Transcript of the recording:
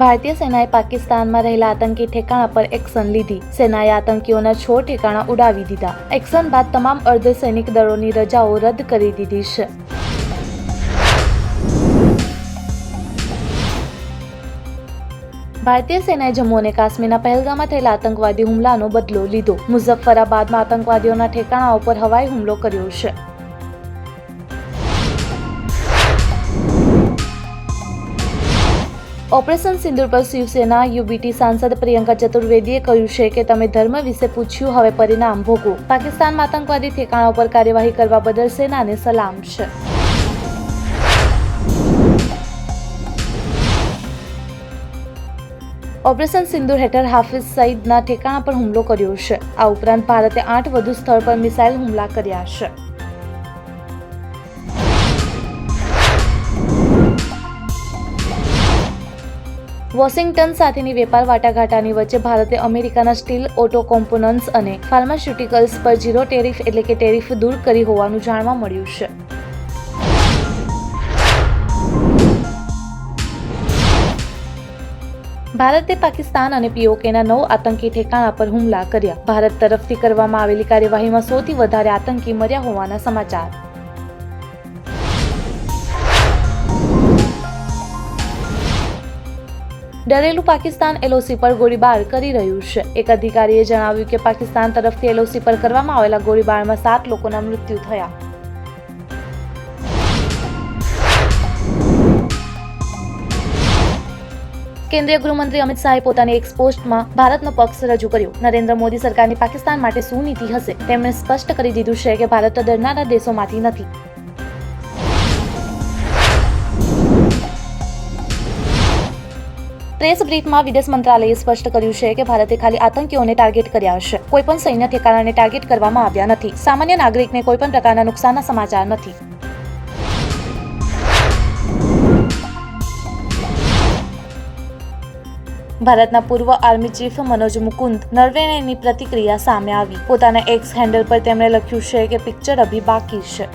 ભારતીય સેનાએ પાકિસ્તાનમાં રહેલા આતંકી ઠેકાણા પર એક્શન લીધી. સેનાએ આતંકીઓના છ ઠેકાણા ઉડાવી દીધા. એક્શન બાદ તમામ અર્ધસૈનિક દળોની રજાઓ રદ કરી દીધી છે. ભારતીય સેનાએ જમ્મુ અને કાશ્મીરના પહેલગામમાં થયેલા આતંકવાદી હુમલાનો બદલો લીધો. મુઝફ્ફરાબાદમાં આતંકવાદીઓના ઠેકાણાઓ પર હવાઈ હુમલો કર્યો છે. ઓપરેશન સિંદુર પર શિવસેના યુબીટી સાંસદ પ્રિયંકા ચતુર્વેદીએ કહ્યું છે કે તમે ધર્મ વિશે પૂછ્યું, હવે પરિણામ ભોગવો. પાકિસ્તાનમાં આતંકવાદી ઠેકાણાઓ પર કાર્યવાહી કરવા બદલ સેનાને સલામ છે. ઓપરેશન સિંદુર હેઠળ હાફિઝ સઈદના ઠેકાણા પર હુમલો કર્યો છે. આ ઉપરાંત ભારતે આઠ વધુ સ્થળ પર મિસાઇલ હુમલા કર્યા છે. વોશિંગ્ટન સાથેની વેપાર વાટાઘાટાની વચ્ચે ભારતે અમેરિકાના સ્ટીલ ઓટો કોમ્પોનન્ટ્સ અને ફાર્માસ્યુટિકલ્સ પર ઝીરો ટેરિફ એટલે કે ટેરિફ દૂર કરી હોવાનું જાણવા મળ્યું છે. ભારતે પાકિસ્તાન અને પીઓકેના નવ આતંકી ઠેકાણા પર હુમલા કર્યા. ભારત તરફથી કરવામાં આવેલી કાર્યવાહીમાં સૌથી વધારે આતંકી મર્યા હોવાના સમાચાર. ડરેલું પાકિસ્તાન એલઓસી પર ગોળીબાર કરી રહ્યું છે. એક અધિકારીએ જણાવ્યું કે પાકિસ્તાન તરફથી એલઓસી પર કરવામાં આવેલા ગોળીબારમાં સાત લોકોના મૃત્યુ થયા. કેન્દ્રીય ગૃહમંત્રી અમિત શાહે પોતાની એક પોસ્ટમાં ભારતનો પક્ષ રજૂ કર્યો. નરેન્દ્ર મોદી સરકારની પાકિસ્તાન માટે શું નીતિ હશે. તેમણે સ્પષ્ટ કરી દીધું છે કે ભારત ડરનારા દેશોમાંથી નથી. પ્રેસ બ્રીફમાં વિદેશ મંત્રાલયે સ્પષ્ટ કર્યું છે કે ભારતે ખાલી આતંકીઓને ટાર્ગેટ કર્યા છે કોઈપણ સૈન્ય ઠેકાણાને ટાર્ગેટ કરવામાં આવ્યા નથી. સામાન્ય નાગરિકને કોઈપણ પ્રકારના નુકસાનના સમાચાર નથી. ભારતના પૂર્વ આર્મી ચીફ મનોજ મુકુંદ નરવેણેની પ્રતિક્રિયા સામે આવી. પોતાના એક્સ હેન્ડલ પર તેમણે લખ્યું છે કે પિક્ચર અભી બાકી છે.